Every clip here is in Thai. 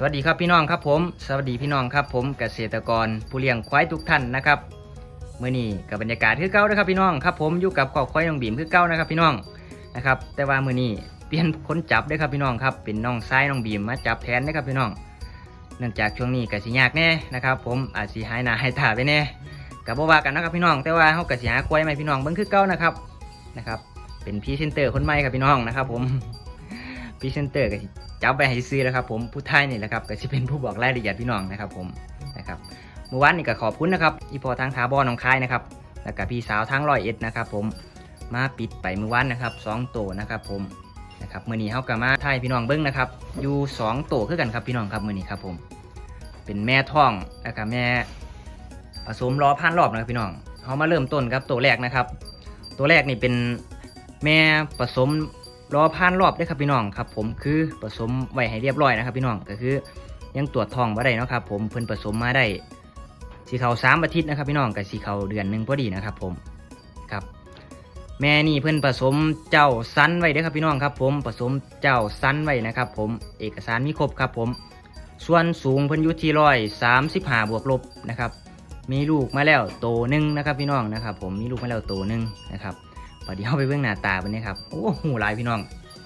สวัสดีครับพี่น้องครับผม สวัสดีพี่น้องครับผมเกษตรกรผู้เลี้ยงควายทุกท่านนะครับเมื่อนี้กับบรรยากาศคือเก้านะครับพี่น้องครับผมอยู่กับขอบควายน้องบีมคือเก้านะครับพี่น้องนะครับแต่ว่ามื่อนี้เปลี่ยนคนจับด้วยครับพี่น้องครับเป็นน้องซ้ายน้องบีมมาจับแทนนะครับพี่น้อง เนื่องจากช่วงนี้กสิยากแน่นะครับผมอาจสิหายหน้าหายตาไปแน่กับบ่ว่ากันนะครับพี่น้อง แต่ว่าเขากสิหาควายใหม่พี่น้องเบิ่งคือเก้านะครับนะครับเป็นพรีเซนเตอร์คนใหม่ครับพี่น้องนะครับผมพรีเซนเตอร์ก็สิ จับไปให้ซื้อแล้วครับผมผู้ไทยนี่แหละครับก็จะเป็นผู้บอกรายละเอียดพี่น้องนะครับผมนะครับเมื่อวานนี่ก็ขอบคุณนะครับอีพอทางทาบอน้องคายนะครับแล้วก็พี่สาวทางร้อยเอ็ดนะครับผมมาปิดไปเมื่อวานนะครับสองโตนะครับผมนะครับมื่อนี้เขาก็มาไทยพี่น้องเบิ้งนะครับอยู่สองโตคือกันครับพี่น้องครับมื่อนี้ครับผมเป็นแม่ท้องแล้วก็แม่ผสมล้อพันรอบนะครับพี่น้องเขามาเริ่มต้นครับตัวแรกนะครับ ตัวแรกนี่เป็นแม่ผสม รอผ่านรอบได้ครับพี่น้องครับผมคือผสมไว้ให้เรียบร้อยนะครับพี่น้องก็คือยังตรวจทองมาได้นะครับผมเพิ่นผสมมาได้สีเขาสามอาทิตย์นะครับพี่น้องกับสีเขาเดือนหนึ่งพอดีนะครับผมครับแม่นี่เพิ่นผสมเจ้าซันไว้เด้อครับพี่น้องครับผมผสมเจ้าซันไว้นะครับผมเอกสารมีครบครับผมส่วนสูงเพิ่นอยู่ที่ร้อยสามสิบห้าบวกลบนะครับมีลูกมาแล้วโตหนึ่งนะครับพี่น้องนะครับผมมีลูกมาแล้วโตหนึ่งนะครับ พอดีเข้าไปเบื้องหน้าตาเป็นนี่ครับโอ้หูหลายพี่น้อง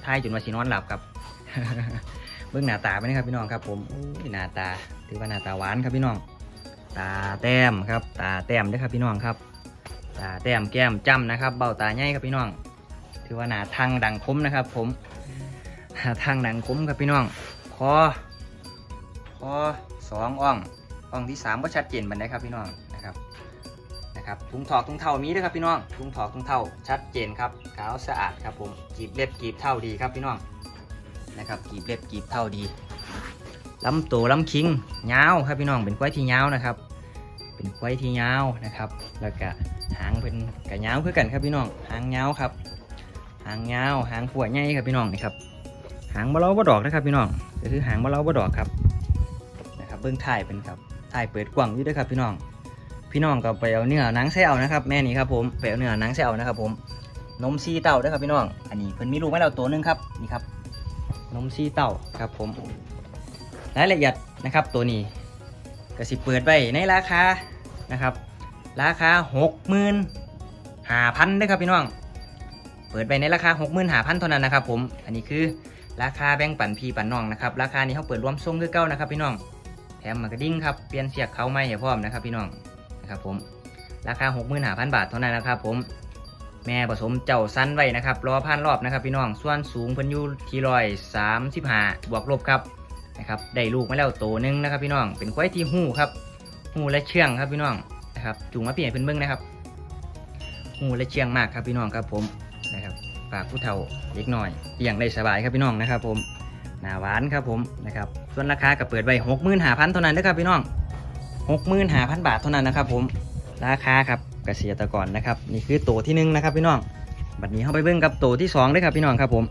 ทายจนว่าสินอนหลับครับ เบื้องหน้าตาเป็นนี่ครับพี่น้องครับผมโอ้ยหน้าตาถือว่าหน้าตาหวานครับพี่น้อง ตาแต้มครับ ตาแต้มด้วยครับพี่น้องครับ ตาแต้มแก้มจ้ำนะครับ เบ้าตาใหญ่ครับพี่น้อง ถือว่าหน้าทางดังคมนะครับ ผมหน้าทางดังคมครับพี่น้องคอคอสองอ่องอ่องที่สามก็ชัดเจนบันไดครับพี่น้อง นะครับถุงถอกถุงเท่ามีด้วยครับพี่น้องถุงถอกถุงเท่าชัดเจนครับขาวสะอาดครับผมกีบเล็บกีบเท่าดีครับพี่น้องนะครับกีบเล็บกีบเท่าดีลำตัวลำคิงยาวครับพี่น้องเป็นควายที่ยาวนะครับ เป็นควายที่ยาวนะครับ แล้วก็หางเป็นกระยาวคือกันครับพี่น้องหางยาวครับ หางยาวหางขวดใหญ่ครับพี่น้องนี่ครับหางบะเล้าบะดอกนะครับพี่น้องก็คือหางบะเล้าบะดอกครับนะครับเบื้องท้ายเป็นครับท้ายเปิดกว้างอยู่ด้วยครับพี่น้อง พี่น้องก็ไปเอาเนื้อหนังเซลนะครับแม่นี่ครับผมไปเอาเนื้อหนังเซลนะครับ ผมนมซีเต้าด้วยครับพี่น้อง อันนี้เพิ่นมีลูกไว้แล้วตัวนึงครับนี่ครับนมซีเต้าครับผมรายละเอียดนะครับตัวนี้ก็สิเปิดไว้ในราคานะครับ ราคาหกหมื่นห้าพันด้วยครับพี่น้อง เปิดไปในราคาหกหมื่นห้าพันเท่านั้นนะครับผมอันนี้คือราคาแบ่งปันพี่ปันน้องนะครับราคานี้เขาเปิดรวมส่งคือเก้านะครับพี่น้องแถมมากระดิ่งครับเปลี่ยนเสียกเขาไม่ให้พร้อมนะครับพี่น้อง นะครับผมราคา65,000 บาทเท่านั้นนะครับผมแม่ผสมเจ้าสั้นไว้นะครับรอพันรอบนะครับพี่น้องส่วนสูงเพิ่นอยู่ที่ร้อยสามสิบห้าบวกลบครับนะครับได้ลูกมาแล้วโตวหนึงนะครับพี่น้องเป็นควายที่หู้ครับหู้และเชื่องครับพี่น้องนะครับจูงมาเปลี่ยนเป็นเบิ้งนะครับหู้และเชื่องมากครับพี่น้องครับผมนะครับฝากผู้เฒ่าเล็กหน่อยเลี้ยงได้สบายครับพี่น้องนะครับผมหนาหวานครับผมนะครับส่วนราคาก็เปิดไว้หกหมื่นห้าพันเท่านั้นนะครับพี่น้อง หกหมื่นหาพันบาทเท่านั้นนะครับผมราคาครับเกษตรกรนะครับนี่คือตัวที่หนึ่งนะครับพี่น้องบัดนี้เข้าไปเบิ้งกับตัวที่สองด้วยครับพี่น้องครับผม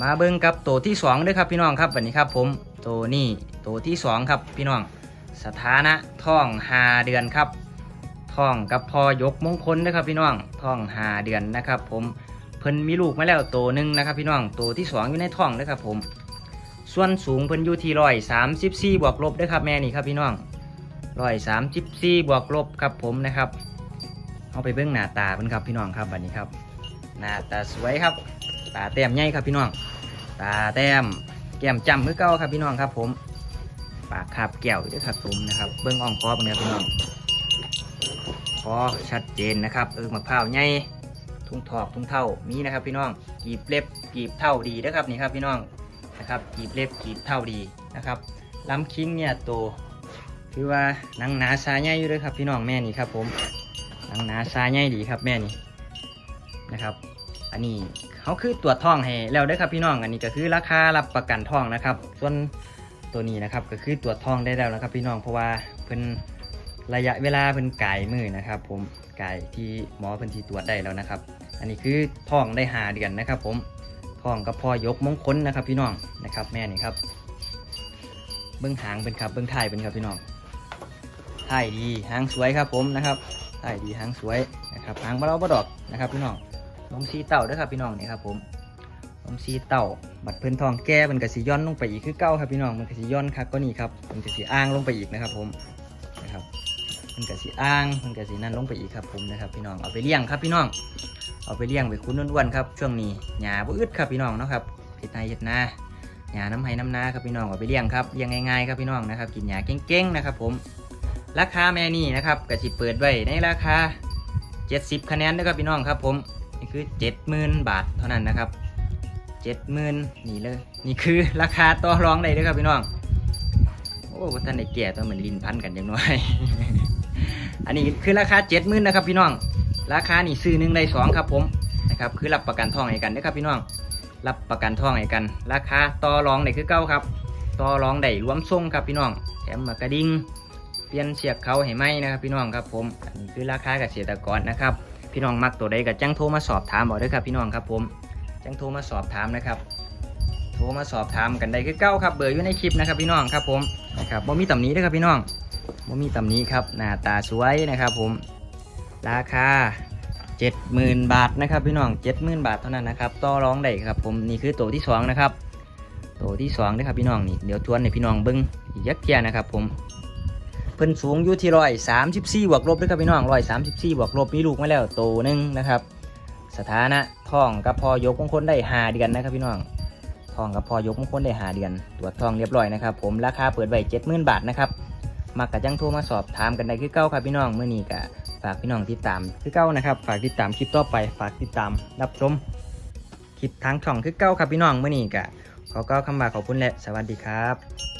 มาเบิ้งกับตัวที่สองด้วยครับพี่น้องครับบัดนี้ครับผมตัวนี้ตัวที่สองครับพี่น้องสถานะท้องหาเดือนครับท้องกับพอยกมงคลนะครับพี่น้องท้องหาเดือนนะครับ ผมเพิ่นมีลูกมาแล้วตัวหนึ่งนะครับพี่น้องตัวที่สองอยู่ในท้องนะครับผม ส่วนสูงเพิ่นอยู่ที่ร้อยสามสิบสี่บวกลบด้วยครับแม่นี่ครับพี่น้องร้อยสามสิบสี่บวกลบครับผมนะครับเอาไปเบิ่งหน้าตาเพิ่นครับพี่น้องครับบัดนี้ครับหน้าตาสวยครับ ตาแต้มใหญ่ครับพี่น้อง ตาแต้มแก้มจำมือเก่าครับพี่น้องครับ ผม ปากคาบแก้วด้วยครับผมนะครับ เบิ่งอ่องคอเป็นไงพี่น้องคอชัดเจนนะครับเออมะพร้าวใหญ่ทุ่งถอกทุ่งเท่ามีนะครับ พี่น้องกีบเล็บกีบเท่าดีนะครับนี่ครับพี่น้อง นะครับกีบเล็บกีบเท่าดีนะครับลำคิงเนี่ยโตคือว่าหนังหนาซาใหญ่อยู่เลยครับพี่น้องแม่นี่ครับผมหนังหนาซาใหญ่ดีครับแม่นี่นะครับ อันนี้เขาคือตรวจท้องให้แล้วเด้ครับพี่น้องอันนี้ก็คือราคารับประกันท้องนะครับ ส่วนตัวนี้นะครับก็คือตรวจท้องได้แล้วนะครับ พี่น้องเพราะว่าเพิ่นระยะเวลาเพิ่นไก่มือนะครับ ผมไก่ที่หมอเพิ่นที่ตรวจได้แล้วนะครับ อันนี้คือท้องได้หาเดือนนะครับผม ท้องกับพ่อยกมงคลนะครับพี่น้องนะครับแม่นี่ครับ เบื้องหางเป็นครับเบื้องท้ายเป็นครับพี่น้องท้ายดีหางสวยครับผมนะครับท้ายดีหางสวยนะครับหางบะเราบะดอกนะครับพี่น้องนมซีเต่าด้วยครับพี่น้องนี่ครับผมนมซีเต่าบัดเพิ่อนทองแก้มันก็สิย่อนลงไปอีกคือเก้าครับพี่น้องมันก็สิย่อนคักก็นี่ครับมันก็สิอ้างลงไปอีกนะครับผมนะครับมันก็สิอ้างมันก็สินั่นลงไปอีกครับผมนะครับพี่น้องเอาไปเลี้ยงครับพี่น้อง เอาไปเลี้ยงไปคุ้นอ้วนๆครับช่วงนี้หญ้าบ่อึดครับพี่น้องเนาะครับเฮ็ดนาเฮ็ดนาหญ้าน้ำไห้น้ำนาครับพี่น้องเอาไปเลี้ยงครับเลี้ยงง่ายๆครับพี่น้องนะครับกินหญ้าเก่งๆนะครับผมราคาแม่นี่นะครับก็สิเปิดไว้ในราคา 70 คะแนนนะครับพี่น้องครับผมนี่คือ 70,000 บาทเท่านั้นนะครับ70,000นี่เลยนี่คือราคาต่อรองได้เลยครับพี่น้องโอ้ว่ท่านได้แก่ตัวเหมือนลินพันกันย่างน้อยอันนี้คือราคา70,000นะครับพี่น้อง ราคานี่ซื้อหนึ่งได้สองครับผมนะครับคือรับประกันทองให้กันนะครับพี่น้องรับประกันทองให้กัน ราคาต่อรองได้คือเก้าครับต่อรองได้รวมส่งครับพี่น้องแถมมากระดิ่งเปลี่ยนเสียกเขาให้ไหมนะครับพี่น้องครับผมอันนี้คือราคาเกษตรกรนะครับพี่น้องมักตัวใดก็จังโทรมาสอบถามบอกด้วยครับพี่น้องครับผมจังโทรมาสอบถามนะครับโทรมาสอบถามกันได้คือเก้าครับเบอร์อยู่ในคลิปนะครับพี่น้องครับผมนะครับบ่มีตำหนี้ด้วยครับพี่น้องบ่มีตำหนี้ครับหน้าตาสวยนะครับผม ราคา 70,000 บาทนะครับพี่น้อง70,000 บาทเท่านั้นนะครับต่อรองได้ครับผมนี่คือตัวที่สองนะครับตัวที่สองนะครับพี่น้องนี่เดี๋ยวทวนให้พี่น้องเบิ้งอีกยักเทียนะครับผมเพิ่นสูงอยู่ที่ร้อยสามสิบสี่บวกลบด้วยครับพี่น้องร้อยสามสิบสี่บวกลบมีลูกมาแล้วโตวหนึงนะครับสถานะท้องกับพอยกมงคลได้หาเดือนนะครับพี่น้องท้องกับพอยกมงคลได้หาเดือนตรวจท้องเรียบร้อยนะครับผมราคาเปิดไว้เจ็ดหมื่นบาทนะครับ มากกะจังโทรมาสอบถามกันได้คือเก้าครับพี่น้องเมื่อนี้กะฝากพี่น้องติดตามคือเก้านะครับ ฝากติดตามคลิปต่อไป ฝากติดตามรับชมคลิปทางช่องคือเก้าครับพี่น้องเมื่อนี้กะขอเก้าคำบาขอบคุณและสวัสดีครับ